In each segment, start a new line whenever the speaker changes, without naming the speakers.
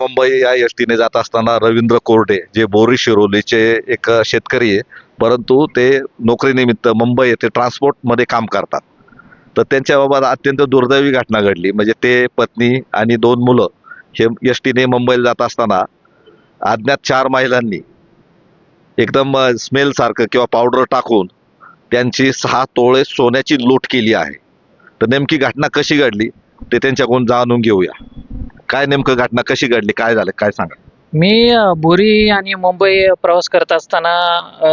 मुंबई या एस टीने जात असताना रवींद्र कोरडे जे बोरी शिरोलीचे एक शेतकरी आहे परंतु ते नोकरीनिमित्त मुंबई येथे ट्रान्सपोर्टमध्ये काम करतात. तर त्यांच्याबाबत अत्यंत दुर्दैवी घटना घडली. म्हणजे ते पत्नी आणि दोन मुलं हे एस टीने मुंबईला जात असताना अज्ञात चार महिलांनी एकदम स्मेल सारखं किंवा पावडर टाकून त्यांची सहा तोळे सोन्याची लूट केली आहे. तर नेमकी घटना कशी घडली ते त्यांच्याकडून जाणून घेऊया. काय नेमकं घटना कशी घडली? काय झालं? काय सांगा?
मी अ, बोरी आणि मुंबई प्रवास करत असताना अ,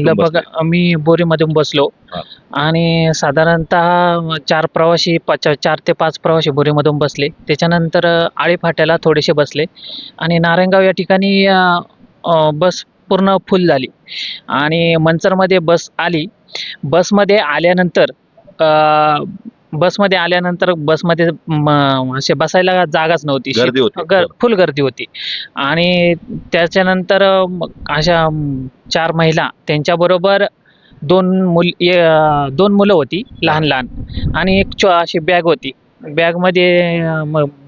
लगभग मी बोरीमधून बसलो.
हा.
आणि साधारणतः चार प्रवासी पाच चार ते पाच प्रवासी बोरीमधून बसले. त्याच्यानंतर अ, आळी फाट्याला थोडेसे बसले. आणि नारायणगाव या ठिकाणी अ, अ, बस पूर्ण फुल झाली. आणि मंचरमध्ये बस आली. बसमध्ये आल्यानंतर अ, बसमध्ये आल्यानंतर बसमध्ये म, असे बसायला जागाच नव्हती.
गर्दी होती.
गर फुल गर्दी होती. आणि त्याच्यानंतर मग अशा म, चार महिला त्यांच्याबरोबर दोन मुल ए- अं, दोन मुलं होती लहान लहान. आणि एक चो अशी बॅग होती. बॅगमध्ये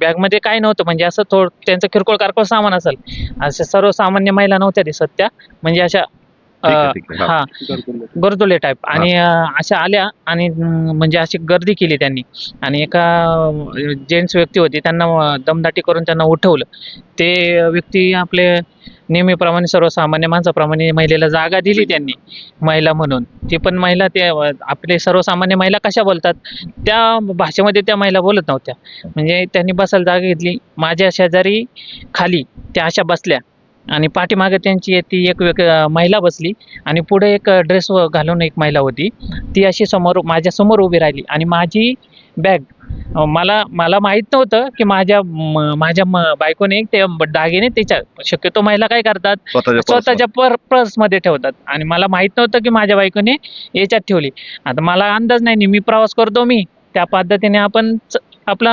बॅगमध्ये काय नव्हतं. म्हणजे असं थोडं त्यांचं किरकोळ कारकोळ सामान असेल. अशा सर्वसामान्य महिला नव्हत्या दिसत त्या. म्हणजे अशा
हा.
गरदोले टाईप आणि अशा आल्या आणि म्हणजे अशी गर्दी केली त्यांनी. आणि एका जेंट्स व्यक्ती होती त्यांना दमदाटी करून त्यांना उठवलं. ते व्यक्ती आपले नेहमीप्रमाणे सर्वसामान्य माणसाप्रमाणे महिलेला जागा दिली त्यांनी महिला म्हणून. ती पण महिला ते आपले सर्वसामान्य महिला कशा बोलतात? त्या भाषेमध्ये त्या महिला बोलत नव्हत्या. म्हणजे त्यांनी बसायला जागा घेतली. माझ्या शेजारी खाली त्या अशा बसल्या. आणि पाठीमागे त्यांची ती एक व्यक महिला बसली आणि पुढे एक ड्रेस घालून एक महिला होती. ती अशी समोर माझ्यासमोर उभी राहिली आणि माझी बॅग मला मला माहीत नव्हतं की माझ्या म- माझ्या म- बायकोने ते दागिने त्याच्या शक्यतो महिला काय करतात?
स्वतःच्या
पर पर्समध्ये ठेवतात. आणि मला माहीत नव्हतं की माझ्या बायकोने याच्यात ठेवली. आता मला अंदाज नाही नेहमी प्रवास करतो मी. त्या पद्धतीने आपण आपला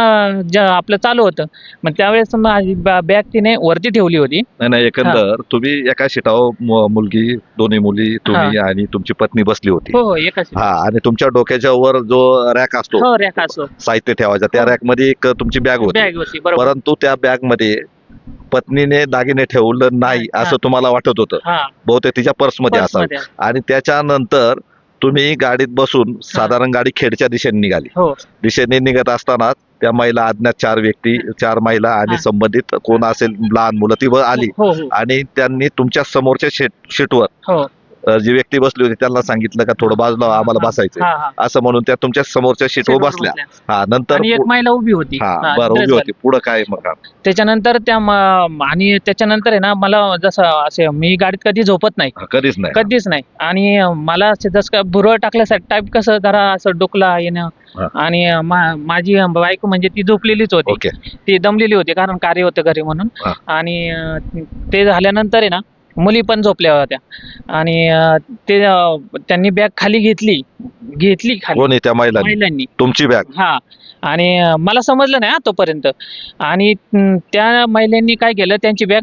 आपलं चालू होतं. मग त्यावेळेस माझी बॅग तिने वरती ठेवली होती.
नाही नाही एकंदर तुम्ही एका सीटावर मु- मुलगी दोन्ही मुली तुम्ही आणि तुमची पत्नी बसली होती.
हो हो
हा आणि तुमच्या डोक्याच्या वर जो रॅक असतो.
हो रेखा असो
साहित्य ठेवायचा त्या
हो.
रॅकमध्ये एक तुमची बॅग होती.
बॅग होती बरोबर.
परंतु त्या बॅगमध्ये पत्नीने दागिने ठेवलं नाही. असं तुम्हाला वाटत होतं.
हा.
बहुतेक तिच्या पर्समध्ये असावं. आणि त्याच्यानंतर तुम्ही गाडीत बसून साधारण गाडी खेडच्या दिशेने निघाली.
हो.
दिशेने निघत असताना त्या महिला अज्ञात चार व्यक्ती चार महिला आणि. संबंधित कोण असेल लहान मुलं ती आली.
हो हो.
आणि त्यांनी तुमच्या समोरच्या शेट सीटवर
हो.
अ, जी व्यक्ती बसली होती त्यांना सांगितलं का थोडं बाजूला आम्हाला बसायचं असं म्हणून त्या तुमच्या समोरच्या सीटवर बसल्या. हा नंतर
एक महिला उभी होती.
हा बरं उभी होती. पुढं काय मग.
त्याच्यानंतर त्या आणि त्याच्यानंतर आहे ना मला जसं असे मी गाडीत कधी झोपत नाही.
कधीच नाही.
कधीच नाही. आणि मला असं जसं का भुरळ टाकल्यासाठी टाईप कसं जरा असं डोकला येणं. आणि माझी बायको म्हणजे ती झोपलेलीच होती. ती दमलेली होती कारण कार्य होतं घरी म्हणून. आणि ते झाल्यानंतर आहे ना मुली पण झोपल्या होत्या. आणि अं, ते अं, त्यांनी बॅग खाली घेतली घेतली खाली.
कोणी त्या महिलांनी?
महिलांनी.
तुमची बॅग?
हा. आणि अं, मला समजलं नाही हा तोपर्यंत. आणि अं, त्या महिलांनी काय केलं त्यांची बॅग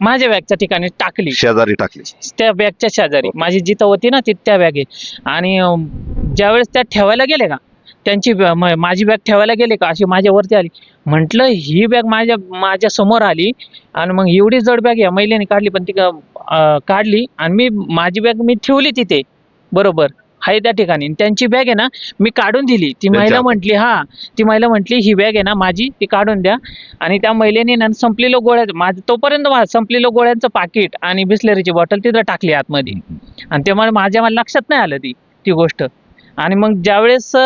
माझ्या बॅगच्या ठिकाणी टाकली.
शेजारी टाकली.
त्या बॅगच्या शेजारी. माझी जिथं होती ना ती त्या बॅग. आहे आणि अं, ज्यावेळेस त्या ठेवायला गेले का त्यांची बॅ- म- माझी बॅग ठेवायला गेले का अशी माझ्यावरती आली. म्हटलं ही बॅग माझ्या माझ्यासमोर आली. आणि मग एवढी जड बॅग या महिलेने काढली पण ती काढली आणि मी माझी बॅग मी ठेवली तिथे. बरोबर. आहे त्या ठिकाणी. त्यांची बॅग आहे ना मी काढून दिली. ती महिला. म्हटली हा. ती महिला म्हटली ही बॅग आहे ना माझी ती काढून द्या. आणि त्या महिलेने ना संपलेलं गोळ्या माझं तोपर्यंत संपलेलं गोळ्यांचं पाकिट आणि बिस्लरीची बॉटल तिथं टाकली आतमध्ये. आणि ते मला माझ्या मला लक्षात नाही आलं ती ती गोष्ट. आणि मग ज्यावेळेस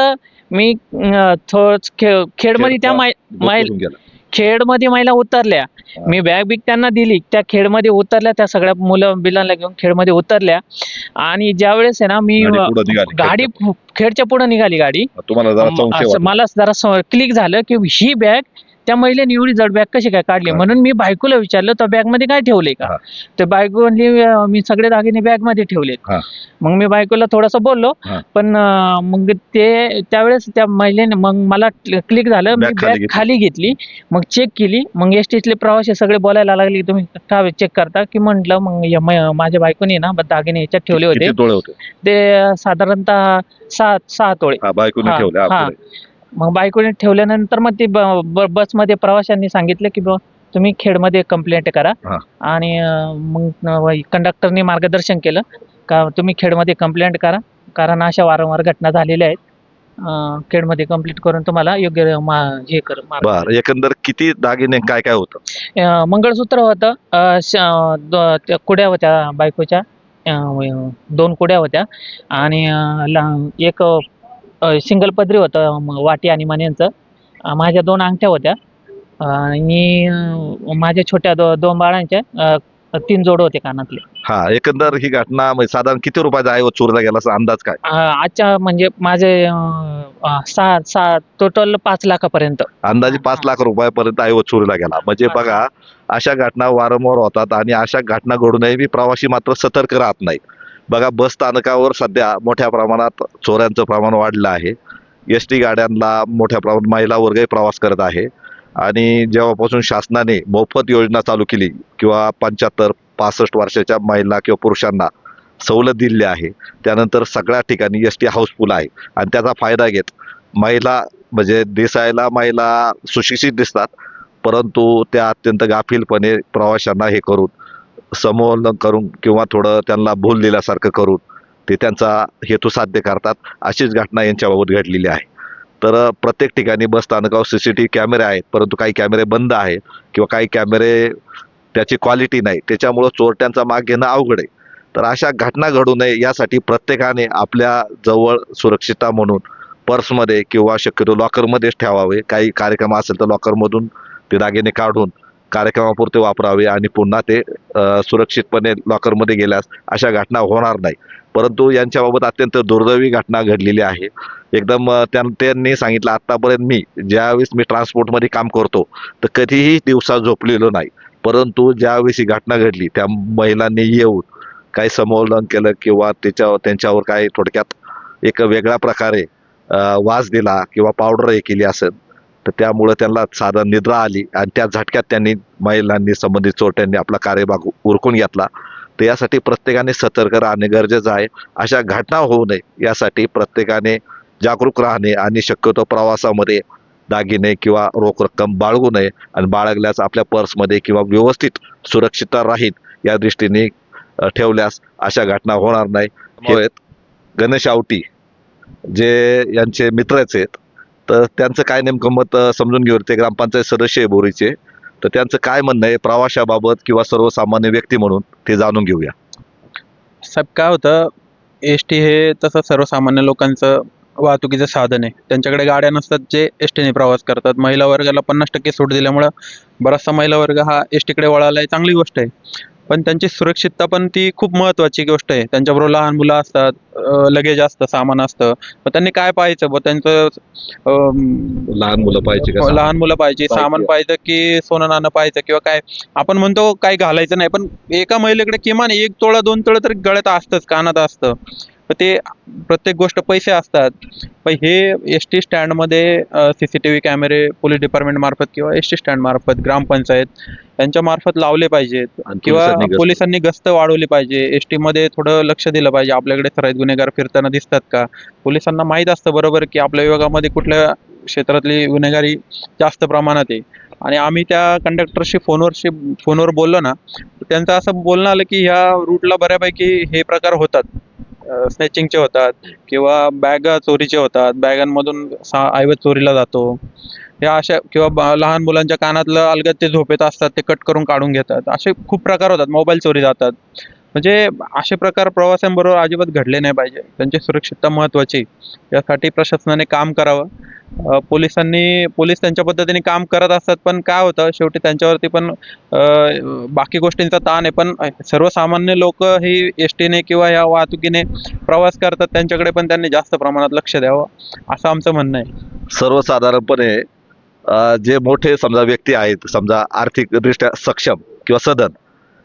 मी अं, थोड खे- खेडमध्ये त्या मै मै-
बसून गेला.
खेडमध्ये महिला उतरल्या मी बॅग बिग त्यांना दिली त्या खेडमध्ये उतरल्या त्या सगळ्या मुलं बिलांना घेऊन खेडमध्ये उतरल्या आणि ज्यावेळेस आहे ना मी
गाडी
अं,
पुढं निघाली.
गाडी फु- खेडच्या पुढे निघाली गाडी
तुम्हाला जरा
असं
वाटला.
मला जरा क्लिक झालं की ही बॅग त्या महिलेने एवढी जड बॅग कशी काय काढली. म्हणून मी बायकोला विचारलं तर बॅगमध्ये काय ठेवले का. तर बायको म्हणली "अं, मी सगळे दागिने बॅगमध्ये ठेवलेत
हा.
मग मी बायकोला थोडस बोललो. पण मग ते त्यावेळेस त्या महिलेने मग मला क्लिक झालं मी
बॅग खाली घेतली.
मग चेक केली मग एस टीतले प्रवासी सगळे बोलायला लागले तुम्ही का चेक करता की म्हटलं मग माझ्या बायकोने ना दागिने याच्यात ठेवले होते ते साधारणतः सहा सहा तोळे मग बायकोने ठेवल्यानंतर मग ते ब- ब- बसमध्ये प्रवाशांनी सांगितलं की बुवा तुम्ही खेडमध्ये कंप्लेंट करा.
हा.
आणि अं, मग कंडक्टरनी मार्गदर्शन केलं. का तुम्ही खेडमध्ये कंप्लेंट करा. कारण अशा वारंवार घटना झालेल्या आहेत. अं, खेडमध्ये कंप्लीट करून तुम्हाला योग्य मा हे कर
बर. एकंदर किती दागिने काय काय होतं?
अं, मंगळसूत्र होतं. अं, श- अं, द- त्या कुड्या होत्या बायकोच्या. अं, दोन कुड्या होत्या. आणि अं, ला- एक सिंगल पदरी होतं म- वाटी आणि मण्यांचं माझ्या दोन अंगठ्या होत्या. आणि माझ्या छोट्या दो दोन बाळांच्या तीन जोड होते कानातले.
हा एकंदर ही घटना म्हणजे साधारण किती रुपयाचा आहे व चोरीला गेला असा अंदाज काय?
आजच्या म्हणजे माझे सहा सहा टोटल पाच लाखापर्यंत.
अंदाजे पाच लाख रुपयापर्यंत आहे व चोरीला गेला. म्हणजे. बघा अशा घटना वारंवार होतात आणि अशा घटना घडू नये बी प्रवासी मात्र सतर्क राहत नाही बघा बस स्थानकावर सध्या मोठ्या प्रमाणात चोऱ्यांचं प्रमाण वाढलं आहे. एस टी गाड्यांना मोठ्या प्रमाणात महिला वर्गही प्रवास करत आहे. आणि जेव्हापासून शासनाने मोफत योजना चालू केली किंवा पंच्याहत्तर पासष्ट वर्षाच्या महिला किंवा पुरुषांना सवलत दिली आहे त्यानंतर सगळ्या ठिकाणी एस टी हाऊसफुल आहे. आणि त्याचा फायदा घेत महिला म्हणजे दिसायला महिला सुशिक्षित दिसतात परंतु त्या अत्यंत गाफीलपणे प्रवाशांना हे करून समोलन करून किंवा थोडं त्यांना भूल दिल्यासारखं करून ते त्यांचा हेतू साध्य करतात अशीच घटना यांच्याबाबत घडलेली आहे. तर प्रत्येक ठिकाणी बस स्थानकावर सी सी टी व्ही कॅमेरे आहेत परंतु काही कॅमेरे बंद आहे किंवा काही कॅमेरे त्याची क्वालिटी नाही त्याच्यामुळं चोरट्यांचा माग घेणं अवघड आहे. तर अशा घटना घडू नये यासाठी प्रत्येकाने आपल्या जवळ सुरक्षितता म्हणून पर्समध्ये किंवा शक्यतो लॉकरमध्येच ठेवावे. काही कार्यक्रम असेल तर लॉकरमधून ते दागिने काढून कार्यक्रमापुरते वापरावे आणि पुन्हा ते सुरक्षितपणे लॉकरमध्ये गेल्यास अशा घटना होणार नाही. परंतु यांच्याबाबत अत्यंत दुर्दैवी घटना घडलेली आहे. एकदम त्यां त्यांनी सांगितलं आत्तापर्यंत मी ज्यावेळेस मी ट्रान्सपोर्टमध्ये काम करतो तर कधीही दिवसा झोपलेलो नाही. परंतु ज्यावेळेस ही घटना घडली त्या महिलांनी येऊन काही समोलन केलं किंवा त्याच्यावर त्यांच्यावर काही थोडक्यात एक वेगळ्या प्रकारे वास दिला किंवा पावडर हे केली असेल तर त्यामुळं त्यांना साधारण निद्रा आली आणि त्या झटक्यात त्यांनी महिलांनी संबंधित चोरट्यांनी आपला कार्यभाग उरकून घेतला. तर यासाठी प्रत्येकाने सतर्क राहणे गरजेचं आहे. अशा घटना होऊ नये. यासाठी प्रत्येकाने जागरूक राहणे आणि शक्यतो प्रवासामध्ये दागिने किंवा रोख रक्कम बाळगू नये आणि बाळगल्यास आपल्या पर्समध्ये किंवा व्यवस्थित सुरक्षितता राहील या दृष्टीने ठेवल्यास अशा घटना होणार नाही. गणेश आवटी जे यांचे मित्रच आहेत तर त्यांचं काय नेमकं मत समजून घेऊ. ते ग्रामपंचायत सदस्य आहे बोरीचे. तर त्यांचं काय म्हणणं आहे प्रवाशाबाबत किंवा सर्वसामान्य व्यक्ती म्हणून ते जाणून घेऊया.
साहेब काय होतं एस टी हे तसं सर्वसामान्य लोकांचं वाहतुकीचं साधन आहे. त्यांच्याकडे गाड्या नसतात जे एस टीने प्रवास करतात. महिला वर्गाला पन्नास टक्के सूट दिल्यामुळं बराचसा महिला वर्ग हा एस टीकडे वळाला आहे चांगली गोष्ट आहे. पण त्यांची सुरक्षितता पण ती खूप महत्त्वाची गोष्ट आहे. त्यांच्याबरोबर लहान मुलं असतात लगेज असतं सामान असतं. मग त्यांनी काय पाहायचं? ब त्यांचं
लहान मुलं पाहिजे
हो, लहान मुलं पाहिजे. सामान पाहिजे की सोनं नाणं पाहिजे किंवा काय? आपण म्हणतो काही घालायचं नाही पण एका महिलेकडे किमान एक तोळा दोन तोळा तरी गळ्यात असतंच कानात असतं. ते प्रत्येक गोष्ट पैसे असतात. पण हे एस टी स्टँडमध्ये सी सी टी व्ही कॅमेरे पोलीस डिपार्टमेंट मार्फत किंवा एस टी स्टँड मार्फत ग्रामपंचायत यांच्या मार्फत लावले पाहिजेत. किंवा पोलिसांनी गस्त वाढवली पाहिजे. एसमध्ये थोडं लक्ष दिलं पाहिजे. आपल्याकडे सराईत गुन्हेगार फिरताना दिसतात का? पोलिसांना माहीत असतं बरोबर की आपल्या विभागामध्ये कुठल्या क्षेत्रातली गुन्हेगारी जास्त प्रमाणात आहे. आणि आम्ही त्या कंडक्टरशी फोनवरशी फोनवर बोललो ना त्यांचं असं बोलणं आलं की ह्या रूटला बऱ्यापैकी हे प्रकार होतात. स्नॅचिंगचे होतात किंवा बॅग चोरीचे होतात. बॅगांमधून ऐवज चोरीला जातो. या अशा किंवा लहान मुलांच्या कानातलं अलगद ते झोपेत असतात ते कट करून काढून घेतात. असे खूप प्रकार होतात. मोबाईल चोरी जातात. म्हणजे असे प्रकार प्रवाशांबरोबर अजिबात घडले नाही पाहिजे. त्यांची सुरक्षितता महत्त्वाची यासाठी प्रशासनाने काम करावं. पोलिसांनी पोलीस त्यांच्या पद्धतीने काम करत असतात पण काय होतं शेवटी त्यांच्यावरती पण बाकी गोष्टींचा ताण आहे. पण सर्वसामान्य लोक ही एस टीने किंवा या वाहतुकीने प्रवास करतात. त्यांच्याकडे पण त्यांनी जास्त प्रमाणात लक्ष द्यावं असं आमचं म्हणणं आहे.
सर्वसाधारणपणे जे मोठे समजा व्यक्ती आहेत समजा आर्थिकदृष्ट्या सक्षम किंवा सदन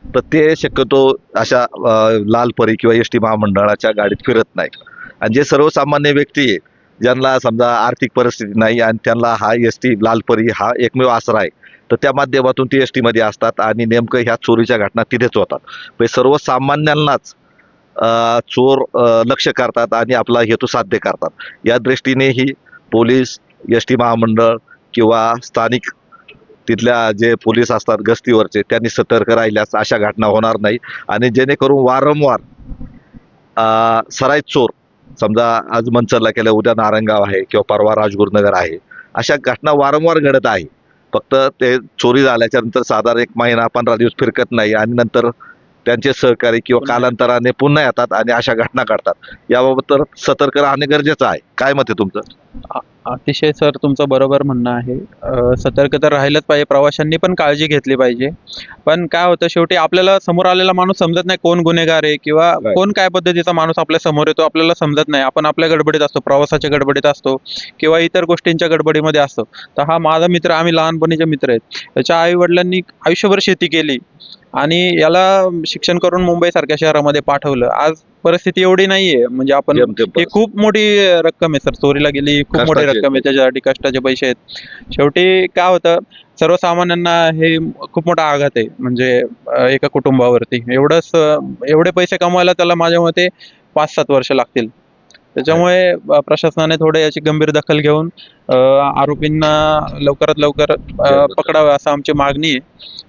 तर ते शक्यतो अशा लाल लालपरी किंवा एस टी महामंडळाच्या गाडीत फिरत नाही आणि जे सर्वसामान्य व्यक्ती आहे ज्यांना समजा आर्थिक परिस्थिती नाही आणि त्यांना हा एस टी लालपरी हा एकमेव आसरा आहे तर त्या माध्यमातून ती एस टीमध्ये असतात आणि नेमकं ह्या चोरीच्या घटना तिथेच होतात. म्हणजे सर्वसामान्यांनाच चोर लक्ष करतात आणि आपला हेतू साध्य करतात. या दृष्टीने ही पोलीस एस टी महामंडळ किंवा स्थानिक तिथल्या जे पोलीस असतात गस्तीवरचे त्यांनी सतर्क राहिल्यास अशा घटना होणार नाही. आणि जेणेकरून वारंवार सराईत चोर समजा आज मंचरला केलं उद्या नारंगाव आहे किंवा परवा राजगुरुनगर आहे अशा घटना वारंवार घडत आहे. फक्त ते चोरी झाल्याच्यानंतर साधारण एक महिना पंधरा दिवस फिरकत नाही आणि नंतर त्यांचे सहकारी किंवा कालांतराने पुन्हा येतात आणि अशा घटना घडतात. याबाबत तर सतर्क राहणे गरजेचं आहे. काय मत आहे तुमचं?
अतिशय सर तुमचं बरोबर म्हणणं आहे. सतर्क तर राहिलंच पाहिजे. प्रवाशांनी पण काळजी घेतली पाहिजे. पण काय होतं शेवटी आपल्याला समोर आलेला माणूस समजत नाही कोण गुन्हेगार आहे किंवा. कोण काय पद्धतीचा माणूस आपल्यासमोर येतो आपल्याला समजत नाही. आपण आपल्या गडबडीत असतो प्रवासाच्या गडबडीत असतो किंवा इतर गोष्टींच्या गडबडीमध्ये असतो. तर हा माझा मित्र आम्ही लहानपणीचे मित्र आहेत त्याच्या आई वडिलांनी आयुष्यभर शेती केली आणि याला शिक्षण करून मुंबई सारख्या शहरामध्ये पाठवलं. आज परिस्थिती एवढी नाहीये. म्हणजे आपण खूप मोठी रक्कम आहे सर. चोरीला गेली खूप मोठी
कष्टाची.
रक्कम आहे त्याच्यासाठी कष्टाचे पैसे आहेत. शेवटी काय होतं सर्वसामान्यांना हे खूप मोठा आघात आहे. म्हणजे अं, एका कुटुंबावरती. एवढंच अं, एवढे पैसे कमवायला त्याला माझ्या मते पाच सात वर्ष लागतील. त्याच्यामुळे अं, प्रशासनाने थोडे याची गंभीर दखल घेऊन अं, आरोपींना लवकरात लवकर अं, पकडावं असं आमची मागणी आहे.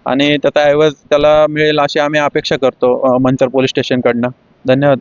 आणि त्याचा ऐवज त्याला मिळेल अशी आम्ही अपेक्षा करतो अं, मंचर पोलीस स्टेशनकडनं. धन्यवाद.